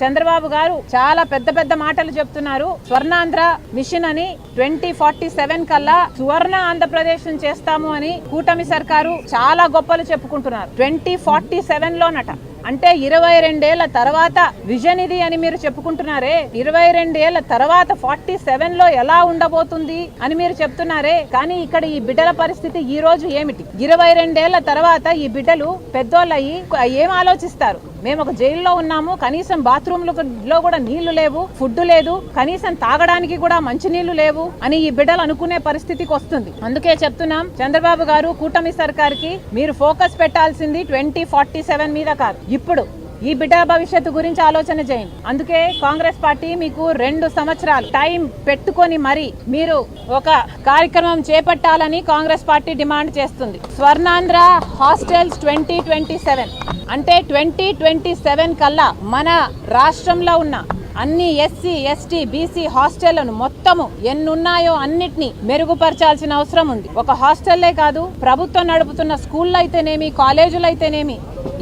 చంద్రబాబు గారు చాలా పెద్ద పెద్ద మాటలు చెప్తున్నారు. స్వర్ణాంధ్ర మిషన్ అని ట్వంటీ ఫార్టీ సెవెన్ కల్లా సువర్ణ ఆంధ్రప్రదేశ్ చేస్తాము అని కూటమి సర్కారు చాలా గొప్పలు చెప్పుకుంటున్నారు. ట్వంటీ ఫార్టీ సెవెన్ లోనట. అంటే ఇరవై రెండేళ్ళ తర్వాత విజన్ ఇది అని మీరు చెప్పుకుంటున్నారే. ఇరవై రెండేళ్ళ తర్వాత ఫార్టీ సెవెన్లో ఎలా ఉండబోతుంది అని మీరు చెప్తున్నారే. కానీ ఇక్కడ ఈ బిడ్డల పరిస్థితి ఈ రోజు ఏమిటి? ఇరవై రెండేళ్ళ తర్వాత ఈ బిడ్డలు పెద్దోళ్ళయి ఏం ఆలోచిస్తారు? మేము ఒక జైల్లో ఉన్నాము కనీసం బాత్రూమ్లో కూడా నీళ్ళు లేవు ఫుడ్ లేదు కనీసం తాగడానికి కూడా మంచి నీళ్ళు లేవు అని ఈ బిడ్డలు అనుకునే పరిస్థితికి వస్తుంది. అందుకే చెప్తున్నాం చంద్రబాబు గారు కూటమి సర్కార్కి మీరు ఫోకస్ పెట్టాల్సింది ట్వంటీ ఫార్టీ సెవెన్ మీద కాదు. ఇప్పుడు ఈ బిడ్డ భవిష్యత్తు గురించి ఆలోచన చేయండి. అందుకే కాంగ్రెస్ పార్టీ మీకు రెండు సంవత్సరాలు టైం పెట్టుకొని మరి మీరు ఒక కార్యక్రమం చేపట్టాలని కాంగ్రెస్ పార్టీ డిమాండ్ చేస్తుంది. Swarnandhra hostels twenty twenty seven. అంటే ట్వంటీ ట్వంటీ సెవెన్ కల్లా మన రాష్ట్రంలో ఉన్న అన్ని ఎస్సీ ఎస్టీ బీసీ హాస్టళ్ళను మొత్తము ఎన్నున్నాయో అన్నిటినీ మెరుగుపరచాల్సిన అవసరం ఉంది. ఒక హాస్టల్లే కాదు ప్రభుత్వం నడుపుతున్న స్కూళ్ళు అయితేనేమి కాలేజీలు అయితేనేమి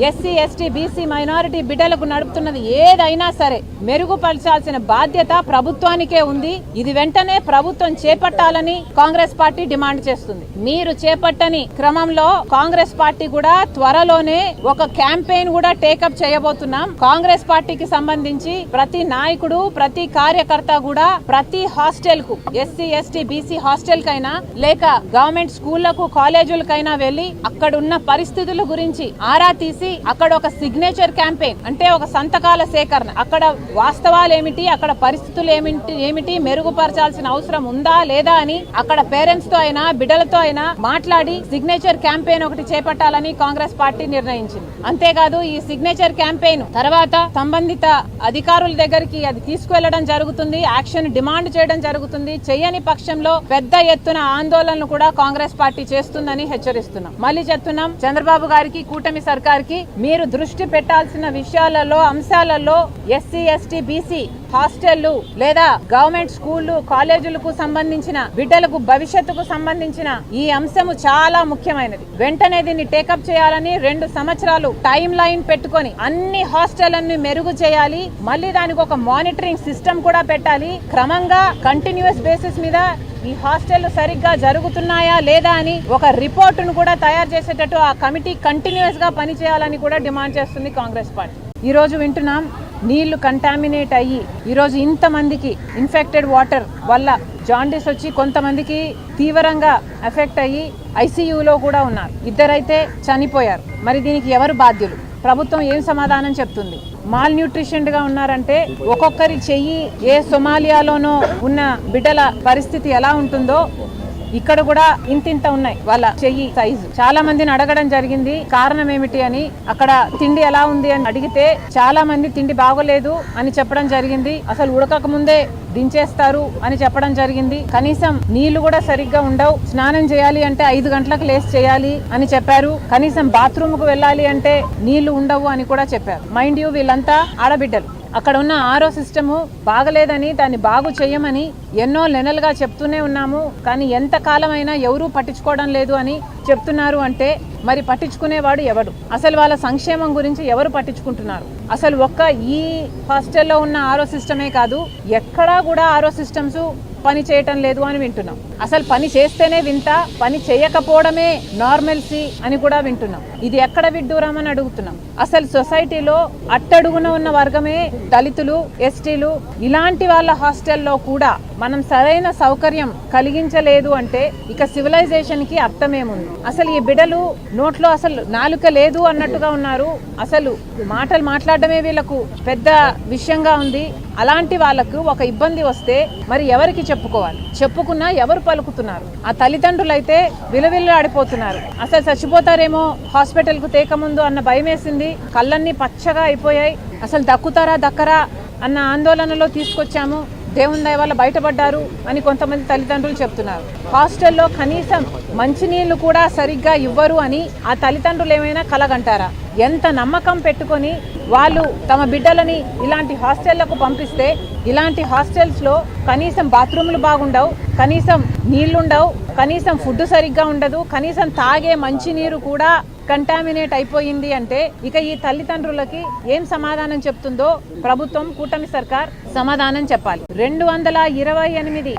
ఎస్సీ ఎస్టీ బీసీ మైనారిటీ బిడ్డలకు నడుపుతున్నది ఏదైనా సరే మెరుగుపరచాల్సిన బాధ్యత ప్రభుత్వానికే ఉంది. ఇది వెంటనే ప్రభుత్వం చేపట్టాలని కాంగ్రెస్ పార్టీ డిమాండ్ చేస్తుంది. మీరు చేపట్టని క్రమంలో కాంగ్రెస్ పార్టీ కూడా త్వరలోనే ఒక క్యాంపెయిన్ కూడా టేకప్ చేయబోతున్నాం. కాంగ్రెస్ పార్టీకి సంబంధించి ప్రతి నాయకుడు ప్రతి కార్యకర్త కూడా ప్రతి హాస్టల్కు ఎస్సీ ఎస్టీ బీసీ హాస్టల్ కైనా లేక గవర్నమెంట్ స్కూళ్ళకు కాలేజీలకైనా వెళ్ళి అక్కడున్న పరిస్థితుల గురించి ఆరా తీసి అక్కడ ఒక సిగ్నేచర్ క్యాంపెయిన్ అంటే ఒక సంతకాల సేకరణ. అక్కడ వాస్తవాలు ఏమిటి అక్కడ పరిస్థితులు ఏమిటి ఏమిటి మెరుగుపరచాల్సిన అవసరం ఉందా లేదా అని అక్కడ పేరెంట్స్తో అయినా బిడ్డలతో అయినా మాట్లాడి సిగ్నేచర్ క్యాంపెయిన్ ఒకటి చేపట్టాలని కాంగ్రెస్ పార్టీ నిర్ణయించింది. అంతేకాదు ఈ సిగ్నేచర్ క్యాంపెయిన్ తర్వాత సంబంధిత అధికారుల దగ్గరికి అది తీసుకువెళ్ళడం జరుగుతుంది యాక్షన్ డిమాండ్ చేయడం జరుగుతుంది. చేయని పక్షంలో పెద్ద ఎత్తున ఆందోళనలు కూడా కాంగ్రెస్ పార్టీ చేస్తుందని హెచ్చరిస్తున్నాం. మళ్ళీ చెప్తున్నాం చంద్రబాబు గారికి కూటమి గారికి మీరు దృష్టి పెట్టాల్సిన విషయాలలో అంశాలలో ఎస్సీ ఎస్టీ బీసీ హాస్టళ్ళు లేదా గవర్నమెంట్ స్కూళ్ళు కాలేజీలకు సంబంధించిన బిడ్డలకు భవిష్యత్తుకు సంబంధించిన ఈ అంశము చాలా ముఖ్యమైనది. వెంటనే దీన్ని టేకప్ చేయాలని రెండు సంవత్సరాలు టైం లైన్ పెట్టుకొని అన్ని హాస్టళ్ళను మెరుగు చేయాలి. మళ్ళీ దానికి ఒక మానిటరింగ్ సిస్టమ్ కూడా పెట్టాలి. క్రమంగా కంటిన్యూస్ బేసిస్ మీద ఈ హాస్టళ్ళు సరిగ్గా జరుగుతున్నాయా లేదా అని ఒక రిపోర్టును కూడా తయారు చేసేటట్టు ఆ కమిటీ కంటిన్యూస్గా పనిచేయాలని కూడా డిమాండ్ చేస్తుంది కాంగ్రెస్ పార్టీ. ఈ రోజు వింటున్నాం నీళ్ళు కంటామినేట్ అయ్యి ఈరోజు ఇంతమందికి ఇన్ఫెక్టెడ్ వాటర్ వల్ల జాండీస్ వచ్చి కొంతమందికి తీవ్రంగా ఎఫెక్ట్ అయ్యి ఐసీయూలో కూడా ఉన్నారు. ఇద్దరైతే చనిపోయారు. మరి దీనికి ఎవరు బాధ్యులు? ప్రభుత్వం ఏం సమాధానం చెప్తుంది? మాల్ న్యూట్రిషన్గా ఉన్నారంటే ఒక్కొక్కరి చెయ్యి ఏ సొమాలియాలోనో ఉన్న బిడ్డల పరిస్థితి ఎలా ఉంటుందో ఇక్కడ కూడా ఇంతింత ఉన్నాయి వాళ్ళ చెయ్యి సైజు చాలా మందిని అడగడం జరిగింది కారణం ఏమిటి అని. అక్కడ తిండి ఎలా ఉంది అని అడిగితే చాలా మంది తిండి బాగోలేదు అని చెప్పడం జరిగింది. అసలు ఉడకక ముందే దించేస్తారు అని చెప్పడం జరిగింది. కనీసం నీళ్ళు కూడా సరిగ్గా ఉండవు. స్నానం చేయాలి అంటే ఐదు గంటలకు లేస్ చేయాలి అని చెప్పారు. కనీసం బాత్రూమ్కు వెళ్ళాలి అంటే నీళ్ళు ఉండవు అని కూడా చెప్పారు. మైండ్ యూ వీళ్ళంతా ఆడబిడ్డలు. అక్కడ ఉన్న ఆరో సిస్టము బాగలేదని దాన్ని బాగు చేయమని ఎన్నో నెలలుగా చెప్తూనే ఉన్నాము. కానీ ఎంత కాలమైనా ఎవరూ పట్టించుకోవడం లేదు అని చెప్తున్నారు అంటే మరి పట్టించుకునేవాడు ఎవడు? అసలు వాళ్ళ సంక్షేమం గురించి ఎవరు పట్టించుకుంటున్నారు? అసలు ఒక్క ఈ హాస్టల్లో ఉన్న ఆరో సిస్టమే కాదు ఎక్కడా కూడా ఆరో సిస్టమ్స్ పని చేయటం లేదు అని వింటున్నాం. అసలు పని చేస్తేనే వింత పని చేయకపోవడమే నార్మల్సీ అని కూడా వింటున్నాం. ఇది ఎక్కడ విడ్డూరం అని అడుగుతున్నాం. అసలు సొసైటీలో అట్టడుగున ఉన్న వర్గమే దళితులు ఎస్టీలు ఇలాంటి వాళ్ళ హాస్టల్లో కూడా మనం సరైన సౌకర్యం కలిగించలేదు అంటే ఇక సివిలైజేషన్కి అర్థమేముంది? అసలు ఈ బిడలు నోట్లో అసలు నాలుక లేదు అన్నట్టుగా ఉన్నారు. అసలు మాటలు మాట్లాడడమే వీళ్ళకు పెద్ద విషయంగా ఉంది. అలాంటి వాళ్ళకు ఒక ఇబ్బంది వస్తే మరి ఎవరికి చెప్పుకోవాలి? చెప్పుకున్నా ఎవరు పలుకుతున్నారు. ఆ తల్లిదండ్రులు అయితే విలవిల్లాడిపోతున్నారు. అసలు చచ్చిపోతారేమో హాస్పిటల్కు తేకముందు అన్న భయం వేసింది కళ్ళన్నీ పచ్చగా అయిపోయాయి. అసలు దక్కుతారా దక్కరా అన్న ఆందోళనలో తీసుకొచ్చాము. దేవుని దయ వల్ల బయటపడ్డారు అని కొంతమంది తల్లిదండ్రులు చెప్తున్నారు. హాస్టల్లో కనీసం మంచినీళ్ళు కూడా సరిగ్గా ఇవ్వరు అని ఆ తల్లిదండ్రులు ఏమైనా కలగంటారా? ఎంత నమ్మకం పెట్టుకొని వాళ్ళు తమ బిడ్డలని ఇలాంటి హాస్టళ్ళకు పంపిస్తే ఇలాంటి హాస్టల్స్లో కనీసం బాత్రూములు బాగుండవు కనీసం నీళ్ళుండవు కనీసం ఫుడ్ సరిగ్గా ఉండదు కనీసం తాగే మంచినీరు కూడా కంటామినేట్ అయిపోయింది అంటే ఇక ఈ తల్లిదండ్రులకి ఏం సమాధానం చెప్తుందో ప్రభుత్వం కూటమి సర్కార్ సమాధానం చెప్పాలి. రెండు వందల ఇరవై ఎనిమిది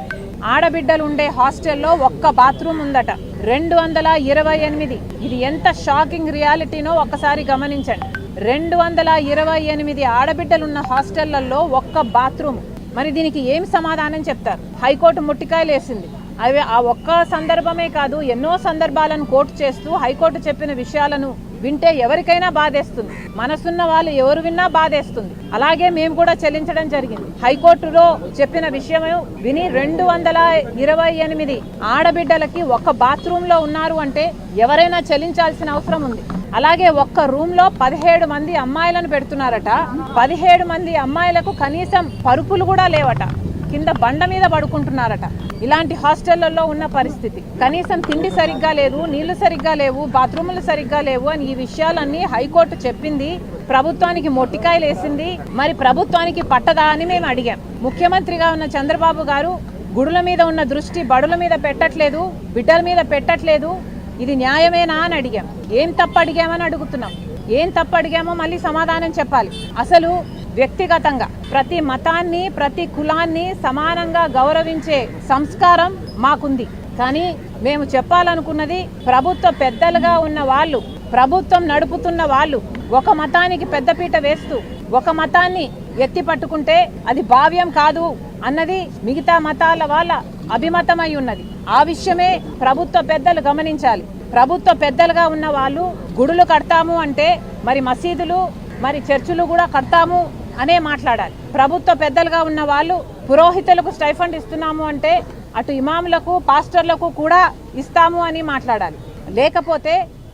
ఆడబిడ్డలు ఉండే హాస్టల్లో ఒక్క బాత్రూమ్ ఉందట. రెండు వందల ఇరవై ఎనిమిది. ఇది ఎంత షాకింగ్ రియాలిటీనో ఒక్కసారి గమనించండి. రెండు వందల ఇరవై ఎనిమిది ఆడబిడ్డలున్న హాస్టళ్ళలో ఒక్క బాత్రూమ్. మరి దీనికి ఏం సమాధానం చెప్తారు? హైకోర్టు ముట్టికాయలు వేసింది అవి ఆ ఒక్క సందర్భమే కాదు ఎన్నో సందర్భాలను కోర్టు చేస్తూ హైకోర్టు చెప్పిన విషయాలను వింటే ఎవరికైనా బాధేస్తుంది. మనసున్న వాళ్ళు ఎవరు విన్నా బాధేస్తుంది. అలాగే మేము కూడా చెల్లించడం జరిగింది. హైకోర్టులో చెప్పిన విషయం విని రెండు వందల ఇరవై ఎనిమిది ఆడబిడ్డలకి ఒక బాత్రూమ్లో ఉన్నారు అంటే ఎవరైనా చెల్లించాల్సిన అవసరం ఉంది. అలాగే ఒక్క రూమ్లో పదిహేడు మంది అమ్మాయిలను పెడుతున్నారట. పదిహేడు మంది అమ్మాయిలకు కనీసం పరుపులు కూడా లేవట. కింద బండ మీద పడుకుంటున్నారట. ఇలాంటి హాస్టళ్ళలో ఉన్న పరిస్థితి. కనీసం తిండి సరిగ్గా లేదు నీళ్ళు సరిగ్గా లేవు బాత్రూములు సరిగ్గా లేవు అని ఈ విషయాలన్నీ హైకోర్టు చెప్పింది. ప్రభుత్వానికి మొట్టికాయలు వేసింది. మరి ప్రభుత్వానికి పట్టదా అని మేము అడిగాం. ముఖ్యమంత్రిగా ఉన్న చంద్రబాబు గారు గుడుల మీద ఉన్న దృష్టి బడుల మీద పెట్టట్లేదు బిడ్డల మీద పెట్టట్లేదు. ఇది న్యాయమేనా అని అడిగాం. ఏం తప్పు అడిగామని అడుగుతున్నాం. ఏం తప్పు అడిగామో మళ్ళీ సమాధానం చెప్పాలి. అసలు వ్యక్తిగతంగా ప్రతి మతాన్ని ప్రతి కులాన్ని సమానంగా గౌరవించే సంస్కారం మాకుంది. కానీ మేము చెప్పాలనుకున్నది ప్రభుత్వ పెద్దలుగా ఉన్న వాళ్ళు ప్రభుత్వం నడుపుతున్న వాళ్ళు ఒక మతానికి పెద్దపీట వేస్తూ ఒక మతాన్ని ఎత్తి పట్టుకుంటే అది భావ్యం కాదు అన్నది మిగతా మతాల వాళ్ళ అభిమతమై ఉన్నది. ఆ విషయమే ప్రభుత్వ పెద్దలు గమనించాలి. ప్రభుత్వ పెద్దలుగా ఉన్న వాళ్ళు గుడులు కడతాము అంటే మరి మసీదులు మరి చర్చిలు కూడా కడతాము అనే మాట్లాడాలి. ప్రభుత్వ పెద్దలుగా ఉన్న వాళ్ళు పురోహితులకు స్టైఫండ్ ఇస్తున్నాము అంటే అటు ఇమాములకు పాస్టర్లకు కూడా ఇస్తాము అని మాట్లాడాలి. లేకపోతే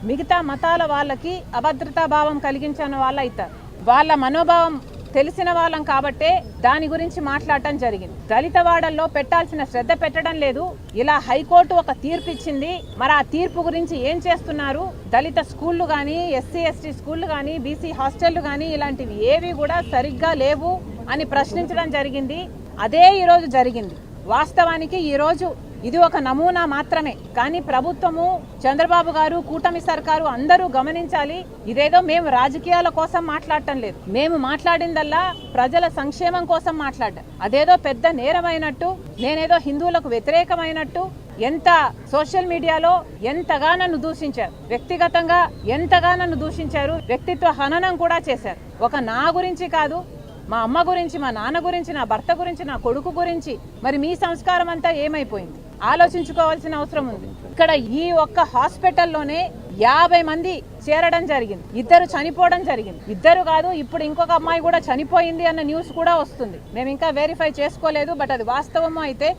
మిగతా మతాల వాళ్ళకి అభద్రతా భావం కలిగించిన వాళ్ళు అవుతారు వాళ్ళ మనోభావం తెలిసిన వాళ్ళం కాబట్టే దాని గురించి మాట్లాడటం జరిగింది. దళిత వాడల్లో పెట్టాల్సిన శ్రద్ధ పెట్టడం లేదు. ఇలా హైకోర్టు ఒక తీర్పు ఇచ్చింది. మరి ఆ తీర్పు గురించి ఏం చేస్తున్నారు? దళిత స్కూళ్ళు కానీ ఎస్సీ ఎస్టీ స్కూళ్ళు కానీ బీసీ హాస్టళ్ళు కానీ ఇలాంటివి ఏవి కూడా సరిగ్గా లేవు అని ప్రశ్నించడం జరిగింది. అదే ఈరోజు జరిగింది. వాస్తవానికి ఈరోజు ఇది ఒక నమూనా మాత్రమే. కానీ ప్రభుత్వము చంద్రబాబు గారు కూటమి సర్కారు అందరూ గమనించాలి ఇదేదో మేము రాజకీయాల కోసం మాట్లాడటం లేదు. మేము మాట్లాడిందల్లా ప్రజల సంక్షేమం కోసం మాట్లాడ్డాం. అదేదో పెద్ద నేరమైనట్టు నేనేదో హిందువులకు వ్యతిరేకమైనట్టు ఎంత సోషల్ మీడియాలో ఎంతగా నన్ను దూషించారు. వ్యక్తిగతంగా ఎంతగా నన్ను దూషించారు. వ్యక్తిత్వ హననం కూడా చేశారు. ఒక నా గురించి కాదు మా అమ్మ గురించి మా నాన్న గురించి నా భర్త గురించి నా కొడుకు గురించి. మరి మీ సంస్కారం అంతా ఏమైపోయింది? ఆలోచించుకోవాల్సిన అవసరం ఉంది. ఇక్కడ ఈ ఒక్క హాస్పిటల్లోనే యాభై మంది చేరడం జరిగింది. ఇద్దరు చనిపోవడం జరిగింది. ఇద్దరు కాదు ఇప్పుడు ఇంకొక అమ్మాయి కూడా చనిపోయింది అన్న న్యూస్ కూడా వస్తుంది. మేము ఇంకా వెరిఫై చేసుకోలేదు బట్ అది వాస్తవము అయితే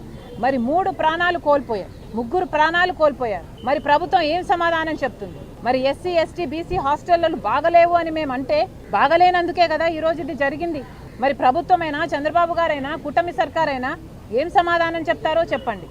మరి మూడు ప్రాణాలు కోల్పోయారు. ముగ్గురు ప్రాణాలు కోల్పోయారు. మరి ప్రభుత్వం ఏం సమాధానం చెప్తుంది? మరి ఎస్సీ ఎస్టీ బీసీ హాస్టళ్ళలో బాగలేవు అని మేము అంటే బాగలేనందుకే కదా ఈ రోజు ఇది జరిగింది. మరి ప్రభుత్వమైనా చంద్రబాబు గారైనా కూటమి సర్కారైనా ఏం సమాధానం చెప్తారో చెప్పండి.